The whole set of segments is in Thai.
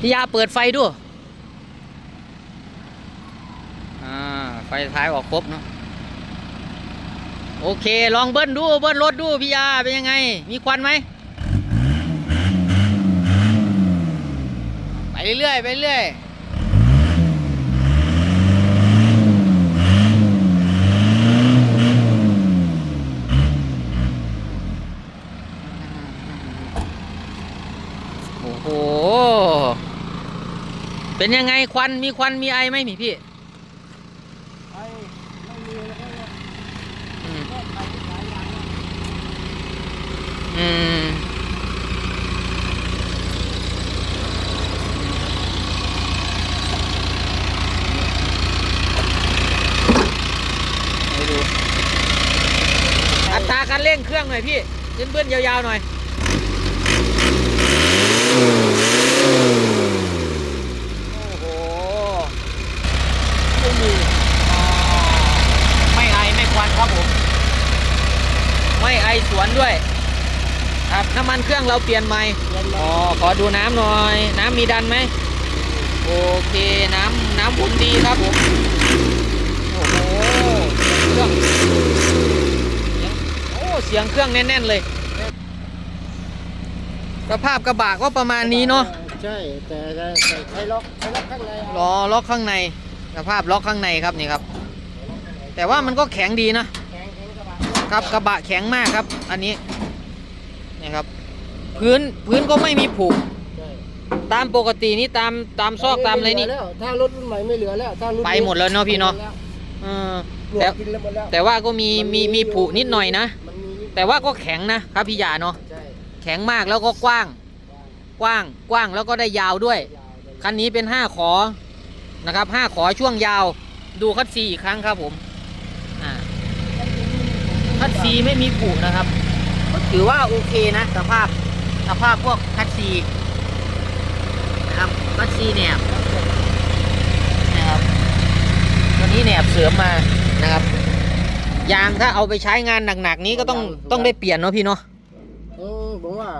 พี่ยาเปิดไฟดูอ่าไฟท้ายออกครบเนาะโอเค ลองเบิ้ลดู เบิ้ลรถดูพี่ยาเป็นยังไง มีควันไหมไปเรื่อยๆไปเรื่อยโอ้โห เป็นยังไงควันมีควันมีไอไหมนี่พี่ไอไม่มีแล้วก็อืมอืมอัตราการเร่งเครื่องหน่อยพี่เบื้อนๆยาวๆหน่อย โอ้โห ไม่มี ไม่ไอไม่ควันครับผม ไม่ไอสวนด้วย ครับน้ำมันเครื่องเราเปลี่ยนใหม่เงินอ๋มาอขอดูน้ำหน่อย น้ำมีดันไหมโอเคน้ำน้ำวนดีครับผมโอ้โหเสียงเครื่องเสียงโอ้เสียงเครื่องแน่นๆเลยสภาพกระบะก็ประมาณนี้เนาะใช่แต่แต่แต่ใช้ล็อกใช้ล็อกข้างในเอาล้อล็อกข้างในสภาพล็อกข้างในครับนี่ครับ แต่ว่ามันก็แข็งดีนะ ครับกระบะแข็งมากครับ อันนี้นี่ครับ พื้นพื้นก็ไม่มีผุใช่ตามปกตินี่ตามตามซอกตามอะไรนี่ม่เหลืแล้วถ้ารถรุ่นใหม่ไม่เหลือแล้วถ้ารุ่นไปหมดแล้วเนาะพี่เนาะเออปลวแต่กกินแล้วหมดแล้วแต่ว่าก็มีมีมีผุนิดหน่อยนะมันมีนิดแต่ว่าก็แข็งนะครับพี่ยาเนาะใช่แข็งมากแล้วก็กว้าง กว้างกว้างแล้วก็ได้ยาวด้วยยาวเลยคันนี้เป็น5ขอนะครับ5ขอช่วงยาว ดูคัดซีอีกครั้งครับผมอ่าคัด ซีไม่มีผุนะครับ ก็ถือว่าโอเคนะสภาพสภาพพวกคัดซีนะครับคัดซีแหนบนะครับตัวนี้แหนบเสริมมานะครับ ยางถ้าเอาไปใช้งานหนักๆนี้ก็ต้องต้องได้เปลี่ยนเนาะพี่เนาะเออผมว่า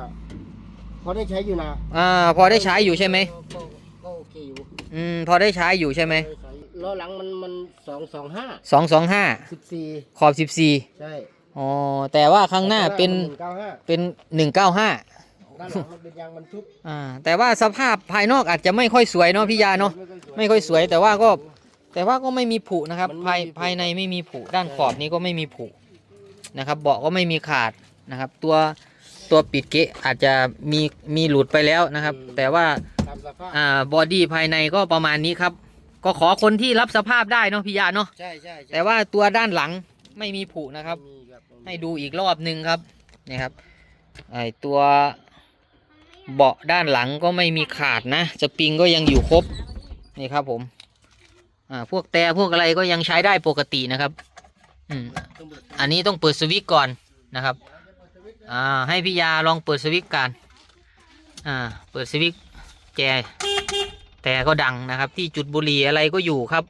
พอได้ใช้อยู่นะอ่าพอได้ใช้อยู่ใช่ไหมก็ก็โอเคอยู่อืมพอได้ใช้อยู่ใช่ไหมด้ใช้ล้อหลังมันมันสองสองห้าสองสองห้าสิบสี่ขอบสิบสี่ใช่ อ๋อแต่ว่าข้างหน้าเป็นเก้าห้าเป็นหนึ่งเก้าห้าด้านหลังมันเป็นยางบรรทุกอ่าแต่ว่าสภาพภายนอกอาจจะไม่ค่อยสวยเนาะพี่ยาเนาะไม่ค่อยสวยแต่ว่าก็แต่ว่าก็ไม่มีผุนะครับภายภายในไม่มีผุด้านขอบนี้ก็ไม่มีผุนะครับเบาะก็ไม่มีขาดนะครับ ตัวตัวปิดเกะอาจจะมีมีหลุดไปแล้วนะครับ แต่ว่าตามสภาพอ่าบอดี้ภายในก็ประมาณนี้ครับ ก็ขอคนที่รับสภาพได้เนาะพี่ยาเนาะใช่ใช่ใช่แต่ว่าตัวด้านหลังไม่มีผุนะครับ มีครับผม ให้ดูอีกรอบหนึ่งครับนี่ครับไอตัวเบาะด้านหลังก็ไม่มีขาดนะสปริงก็ยังอยู่ครบนี่ครับผมอ่าพวกแต่พวกอะไรก็ยังใช้ได้ปกตินะครับอืมอันนี้ต้องเปิดสวิตก่อนนะครับอ่าให้พี่ยาลองเปิดสวิตกันอ่าเปิดสวิตแจแต่ก็ดังนะครับที่จุดบุหรี่อะไรก็อยู่ครับ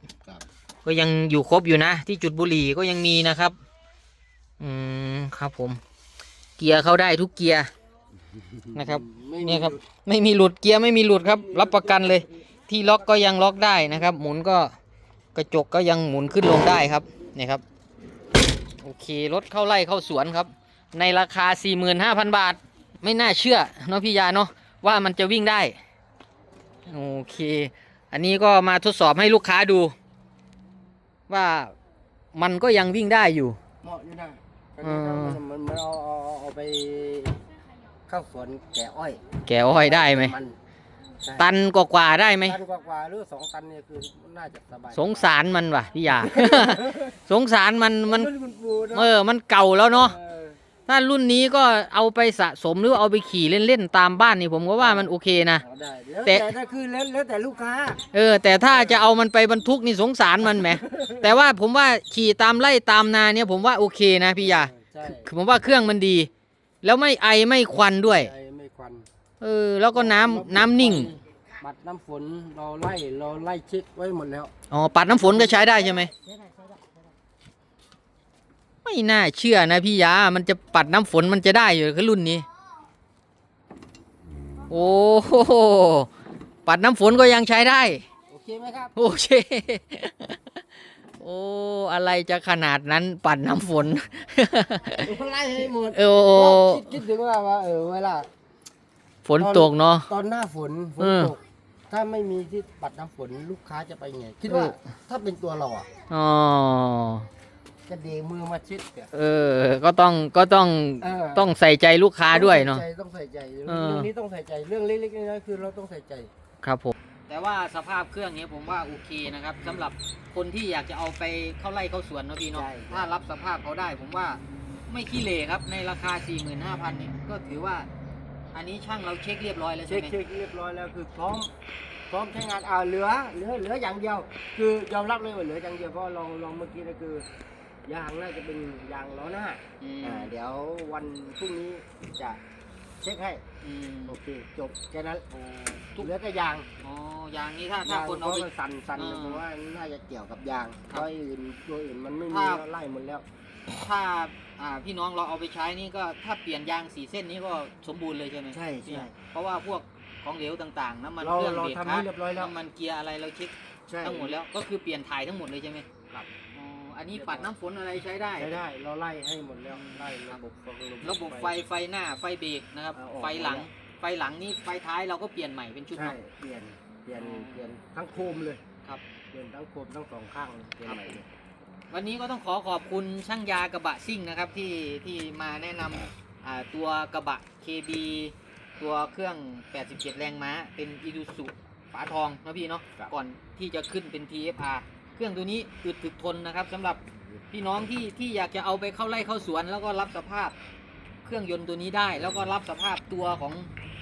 ก็ยังอยู่ครบอยู่นะ ที่จุดบุหรี่ก็ยังมีนะครับ อืมครับผม เกียร์เข้าได้ทุกเกียร์นะครับไม่มีเนี่ยครับไม่มีหลุดเกียร์ไม่มีหลุดครับ รับประกันเลย ที่ล็อกก็ยังล็อกได้นะครับ หมุนก็กระจกก็ยังหมุนขึ้นลงได้ครับเนี่ยครับโอเครถเข้าไร่เข้าสวนครับ ในราคา 45,000 บาท ไม่น่าเชื่อเนาะพี่ยาเนาะว่ามันจะวิ่งได้โอเค อันนี้ก็มาทดสอบให้ลูกค้าดู ว่ามันก็ยังวิ่งได้อยู่เหมาะอยู่นะ อืมมันมันมันเอาเอาเอาเอาไปเข้าสวนแก่อ้อยแกอ้อยได้ไหมมันใช่ตันกว่าๆได้ไหม ตันกว่าๆหรือสองตันเนี่ยคือน่าจะสบายสงสารมันว่ะพี่ยา สงสารมันมันรุ่คุณปู่นะเออมันเก่าแล้วเนาะออ ถ้ารุ่นนี้ก็เอาไปสะสมหรือเอาไปขี่เล่นๆตามบ้านนี่ผมก็ว่ามันโอเคนะ เอาได้แล้วแต่ แต่ถ้าคือแล้วแล้วแต่ลูกค้าเออ แต่ถ้าจะเอามันไปบรรทุกนี่สงสารมันแหม แต่ว่าผมว่าขี่ตามไล่ตามนาเนี่ยผมว่าโอเคนะพี่ยาใช่คือผมว่าเครื่องมันดี แล้วไม่ไอไม่ควันด้วยใช่ไม่ควันเออ แล้วก็น้ำน้ำนิ่งบัดน้ำฝนเราไล่เราไล่เช็คไว้หมดแล้ว อ๋อ ปัดน้ำฝนก็ใช้ได้ใช่ไหมไม่น่าเชื่อนะพี่ยา มันจะปัดน้ำฝนมันจะได้อยู่คือรุ่นนี้ โอ้โหปัดน้ำฝนก็ยังใช้ได้ โอเคไหมครับ โอเคโอ้ อะไรจะขนาดนั้นปัดน้ำฝน ไล่ให้หมดโอ้คิดคิดถึงว่าว่าเออเวลาฝนตกเนาะ ตอนหน้าฝนฝเอนอตกถ้าไม่มีที่ปัดน้ำฝนลูกค้าจะไปไง คิดว่าเออถ้าเป็นตัวเราอะอ๋อจะเดมือมาชิดอะเออ ก็ต้องก็ต้องเออต้องใส่ใจลูกค้าด้วยเนาะต้องใส่ใจต้องใส่ใจเออเรื่องนี้ต้องใส่ใจเรื่องเล็กๆน้อยๆคือเราต้องใส่ใจ ครับผม แต่ว่าสภาพเครื่องนี้ผมว่าโอเคนะครับสำหรับคนที่อยากจะเอาไปเข้าไร่เข้าสวนเนาะพี่เนาะใช่ถ้ารับสภาพเขาได้ ผมว่าไม่ขี้เหร่ครับในราคา 45,000เนี่ยก็ถือว่า อันนี้ช่างเราเช็คเรียบร้อยแล้วเช็ใช่คไหมเช็คเรียบร้อยแล้วคือพร้อมพร้อมใช้งานอ่าเหลือเหลือเหลืออย่างเดียว คือยอมรับเลยว่าเหลืออย่างเดียวเพราะลองลองเมื่อกี้นะคือยางน่าจะเป็นยางล้อหน้าอืมอ่าเดี๋ยววันพรุ่งนี้จะ เช็คให้อืมโอเคจบแค่นั้นโอ้เหลือแต่ยางอ๋อยางนี้ถ้าถ้าคนเอายงไปพระมันสั่นสั่นอ่าผมว่าน่าจะเกี่ยวกับยางครับตัวอื่นตัวอื่นมันไม่มีถ้า แล้วไล่หมดแล้วถ้าอ่าพี่น้องเราเอาไปใช้นี่ก็ถ้าเปลี่ยนยางสีเส้นนี้ก็สมบูรณ์เลยใช่ไหมใช่ใช่เนี่ยเพราะว่าพวกของเหลวต่างๆน้ำมันเราเครื่องเราเบรกทำคาให้ร์เรียบร้อยแล้ว น้ำมันเกียร์อะไรเราเช็คใช่ทั้งหมดแล้วก็คือเปลี่ยนถ่ายทั้งหมดเลยใช่ไหมครับ อ๋ออันนี้ปัดน้ำฝนอะไรใช้ได้ใช้ได้ เราไล่ให้หมดแล้วไล่ระบบระบบระบบไฟไฟหน้าไฟเบรกนะครับเอาออกไฟหลังหมดแล้วไฟหลังนี่ไฟท้ายเราก็เปลี่ยนใหม่เป็นชุดใช่เนาะเปลี่ยนเปลี่ยนอ๋อเปลี่ยนทั้งโคมเลยครับเปลี่ยนทั้งโคมทั้งสองข้างเลยเปลี่ยนครับใหม่เลยวันนี้ก็ต้องขอขอบคุณช่างยากระบะซิ่งนะครับที่ที่มาแนะนำอ่าตัวกระบะ KB ตัวเครื่อง 87 แรงม้า เป็นอีดูสุฝาทองนะพี่เนาะก่อนที่จะขึ้นเป็น TFR เครื่องตัวนี้อึดถึกทนนะครับสำหรับพี่น้องที่ที่อยากจะเอาไปเข้าไร่เข้าสวน แล้วก็รับสภาพเครื่องยนต์ตัวนี้ได้ แล้วก็รับสภาพตัวของ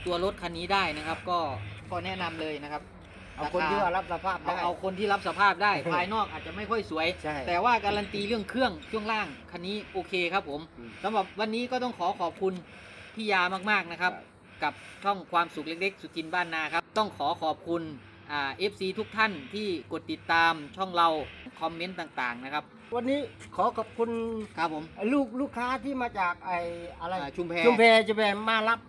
ตัวรถคันนี้ได้นะครับ ก็ก็แนะนำเลยนะครับเอาคนที่ว่ารับสภาพเอาได้เอาคนที่รับสภาพได้ภายนอกอาจจะไม่ค่อยสวยใช่แต่ว่าการันตีเรื่องเครื่องช่วงล่างคันนี้โอเคครับผมอืมสำหรับวันนี้ก็ต้องขอขอบคุณพี่ยามากๆนะครับ กับช่องความสุขเล็กๆ สุจินบ้านนาครับ ต้องขอขอบคุณ อ่า FC ทุกท่านที่กดติดตามช่องเราคอมเมนต์ต่างๆนะครับ วันนี้ขอขอบคุณครับผมลูกลูกค้าที่มาจากไออะไรอ่าชุมแพชุมแพชุมแพมารับ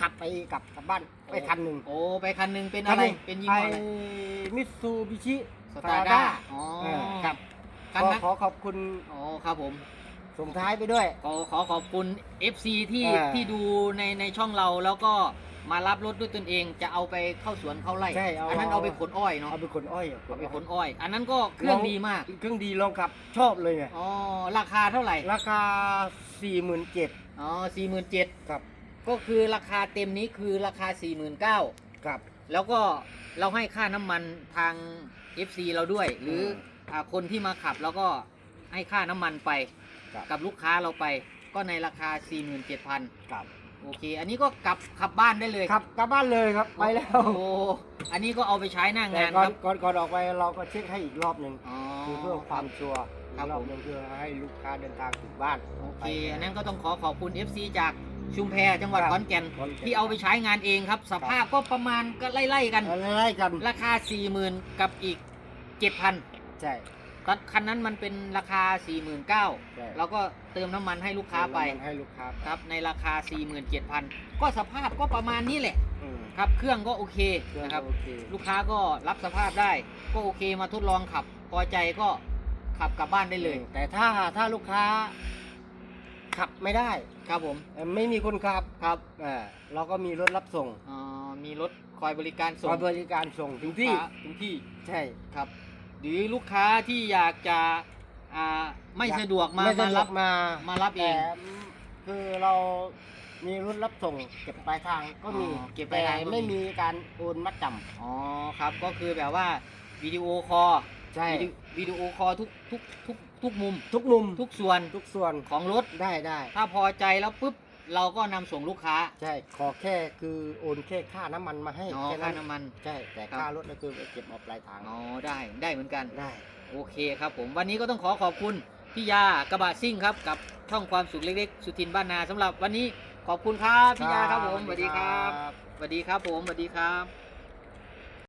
ขับไปกลับกลับบ้านไปคันหนึ่งโอ้ไปคันหนึงเป็นอะไร เป็นยี่ห้ออะไรมิตซูบิชิสตาร์ด้าอ๋อครับคันขอนั้นขอขอบคุณ อ๋อครับผม ส่งท้ายไปด้วย ขอขอขอบคุณ FC ที่อ่า ที่ดูในในช่องเราแล้วก็มารับรถด้วยตนเองจะเอาไปเข้าสวนเข้าไร่ใช่เอา อันนั้นเอาไปขนอ้อยเนาะเอาไปขนอ้อยเอาไปขนอ้อย อันนั้นก็เครื่องดีมากเครื่องดีลองขับชอบเลยไงอ๋อราคาเท่าไหร่ราคาสี่หมื่นเจ็ดอ๋อสี่หมื่นเจ็ดครับก็คือราคาเต็มนี้คือราคาสี่หมื่นเก้าครับ แล้วก็เราให้ค่าน้ำมันทาง FC เราด้วย หรือเอออ่าคนที่มาขับแล้วก็ให้ค่าน้ำมันไป ครับ กับลูกค้าเราไป ก็ในราคา 47,000 ครับโอเค อันนี้ก็กลับขับบ้านได้เลยขับกลับบ้านเลยครับไปแล้วโอ้อันนี้ก็เอาไปใช้หน้าแต่งานก่อคนรับก่อนก่อนออกไปเราก็เช็คให้อีกรอบหนึ่งอ๋อ คือเพื่อความชัวร์ครับอีกรอบผมหนึงเพื่อให้ลูกค้าเดินทางถึงบ้านโอเค อันนั้นก็ต้องขอขอบคุณ FC จากชุมแพจังหวัดครับขอนแก่นขอนแก่นที่เอาไปใช้งานเองครับ สภาพก็ประมาณก็ไล่ๆกัน อะไรกันราคา 40,000 กับอีก 7,000 ใช่ ก็คันนั้นมันเป็นราคา 49,000ใช่เราก็เติมน้ำมันให้ลูกค้าไปเรให้ลูกค้าครับในราคา 47,000 ก็สภาพก็ประมาณนี้แหละอืมครับ เครื่องก็โอเคเครื่องนะครับ โอเคลูกค้าก็รับสภาพได้ ก็โอเคมาทดลองขับ พอใจก็ขับกลับบ้านได้เลย แต่ถ้าถ้าลูกค้า ขับไม่ได้ครับผมเอ่อไม่มีคนขับครับเอ่อเราก็มีรถรับส่งอ่ามีรถคอยบริการส่งคอยบริการส่งถึงที่ ลูกค้าถึงที่ ใช่ ครับ หรือลูกค้าที่อยากจะอ่าไม่สะดวกมาไม่สะมาดวรักบมามารับเองแต่คือเรามีรถรับส่งเก็บปลายทางก็มีอ๋อเก็บปลายทางก็มี แต่ไม่มีการโอนมัดจอ๋อครับก็คือแบบว่าวิดีโอคอลำใช่วิดีวิดีโอคอลทุกทุกทุกทุกมุมทุกมุมทุกส่วนทุกส่วนของรถ ได้ได้ ถ้าพอใจแล้วปุ๊บ เราก็นำส่งลูกค้าใช่ขอแค่คือโอนแค่ค่าน้ำมันมาให้อ๋อแค่ค่านั้นน้ำมัน ใช่ แต่ครับ ค่ารถก็คือไปเก็บเอาปลายทางอ๋อได้ได้เหมือนกัน ได้ โอเคครับผมวันนี้ก็ต้องขอขอบคุณพี่ยากระบะซิ่งครับ กับช่องความสุขเล็กๆ สุทินบ้านนาสำหรับวันนี้ขอบคุณครับพี่ยาครับผมสวัสดีครับสวัสดีครับผมสวัสดีครับ